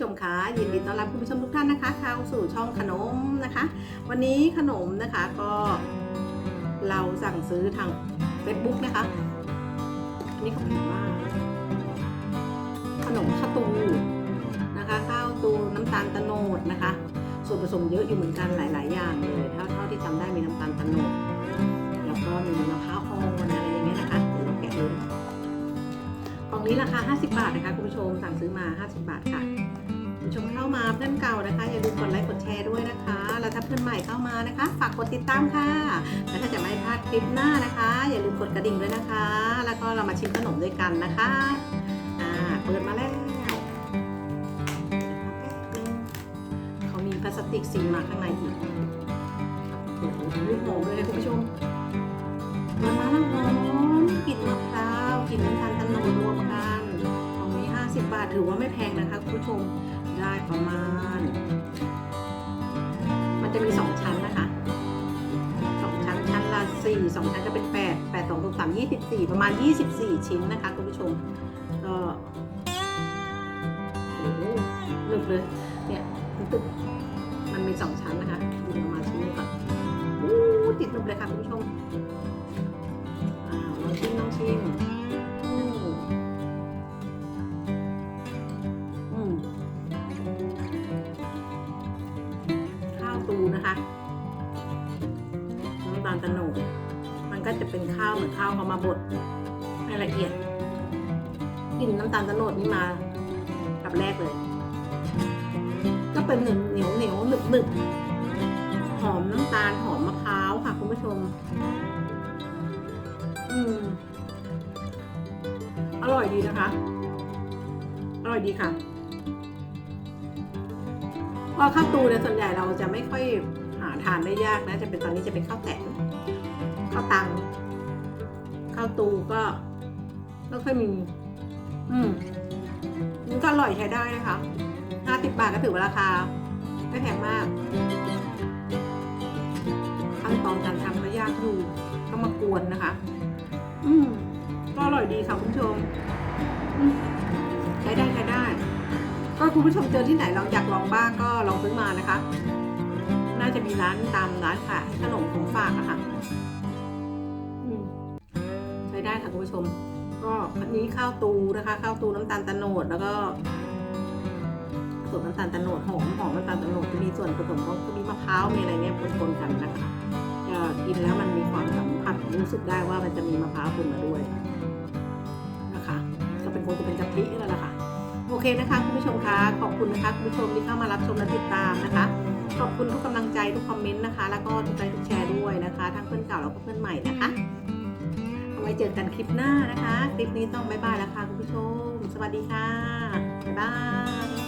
ชมคะยินดีต้อนรับคุณผู้ชมทุกท่านนะคะเข้าสู่ช่องขนมนะคะ วันนี้ขนมนะคะก็เราสั่งซื้อทาง Facebook นะคะอันนี้เขาพิมพ์ว่า ขนมข้าวตูนะคะ ข้าวตูน้ำตาลตะโนดนะคะ ส่วนผสมเยอะอยู่เหมือนกันหลาย ๆ อย่างเลยเท่าเท่าที่จำได้มีน้ำตาลตะโนดแล้วก็มีมะพร้าวอ่อนอะไรอย่างเงี้ยนะคะเดี๋ยวเราแกะดูกล่องนี้ราคา 50 บาทนะคะคุณผู้ชมสั่งซื้อมา 50 บาทค่ะ ผู้ชมเข้ามาเพื่อนเก่านะคะอย่าลืมกดไลค์กดแชร์ด้วยนะคะ แล้วถ้าเพื่อนใหม่เข้ามานะคะ ฝากกดติดตามค่ะ และถ้าจะไม่พลาดคลิปหน้านะคะ อย่าลืมกดกระดิ่งด้วยนะคะ แล้วก็เรามาชิมขนมด้วยกันนะคะอ่าเปิดมาแล้วเขามีพลาสติกซีมาข้างในอีกโอ้โหหอมเลยคุณผู้ชมเปิดมาแล้วหอมกลิ่นมะพร้าวกลิ่นน้ำตาลตะโนดรวมกันของนี้50 บาทถือว่าไม่แพงนะคะคุณผู้ชม ได้ประมาณ มันจะมี2ชั้นนะคะสองชั้นชั้นละสี่สองชั้นก็เป็นแปดแปดสองตรงสามยี่สิบสี่ประมาณยี่สิบสี่ชิ้นนะคะคุณผู้ชมก็โอ้โหหนึบเลยเนี่ยตึกมันมีสองชั้นนะคะ ตูนะคะน้ำตาลตะโนดมันก็จะเป็นข้าวเหมือนข้าวเขามาบดให้ละเอียดกลิ่นน้ำตาลตะโนดนี่มากับแรกเลย ก็เป็นเหนียวเหนียวหนึบหนึบหอมน้ำตาลหอมมะพร้าวค่ะคุณผู้ชม อืมอร่อยดีนะคะ อร่อยดีค่ะ ราะข้าวตูเนี่ยส่วนใหญ่เราจะไม่ค่อยหาทานได้ยากนะ จะเป็นตอนนี้จะเป็นข้าวแตนข้าวตังข้าวตูก็ไม่ค่อยมี อืมมันก็อร่อยใช้ได้นะคะห้าสิบบาทก็ถือว่าราคา ไม่แพงมากขั้นตอนการทำก็ยากอยู่ต้องมากวนนะคะ อืมก็อร่อยดีค่ะคุณผู้ชมใช้ได้ ก็คุณผู้ชมเจอที่ไหนลองอยากลองบ้างก็ลองซื้อมานะคะ น่าจะมีร้านตามร้านขายขนมของฝากอะค่ะใช้ได้ค่ะคุณผู้ชม ก็อันนี้ข้าวตูนะคะข้าวตูน้ำตาลตะโนดแล้วก็ส่วนน้ำตาลตะโนดหอมหอมน้ำตาลตะโนดจะมีส่วนผสมก็มีมะพร้าวมีอะไรเนี่ยปนๆกันนะคะจะกินแล้วมันมีความสัมผัสรู้สึกได้ว่ามันจะมีมะพร้าวปนมาด้วย เคนะคะคุณผู้ชมคะขอบคุณนะคะคุณผู้ชมที่เข้ามารับชมและติดตามนะคะ ขอบคุณทุกกำลังใจทุกคอมเมนต์นะคะ แล้วก็ทุกไลค์ทุกแชร์ด้วยนะคะทั้งเพื่อนเก่าแล้วก็เพื่อนใหม่นะคะเอาไว้เจอกันคลิปหน้านะคะ คลิปนี้ต้องบ๊ายบายแล้วค่ะคุณผู้ชม สวัสดีค่ะบ๊ายบาย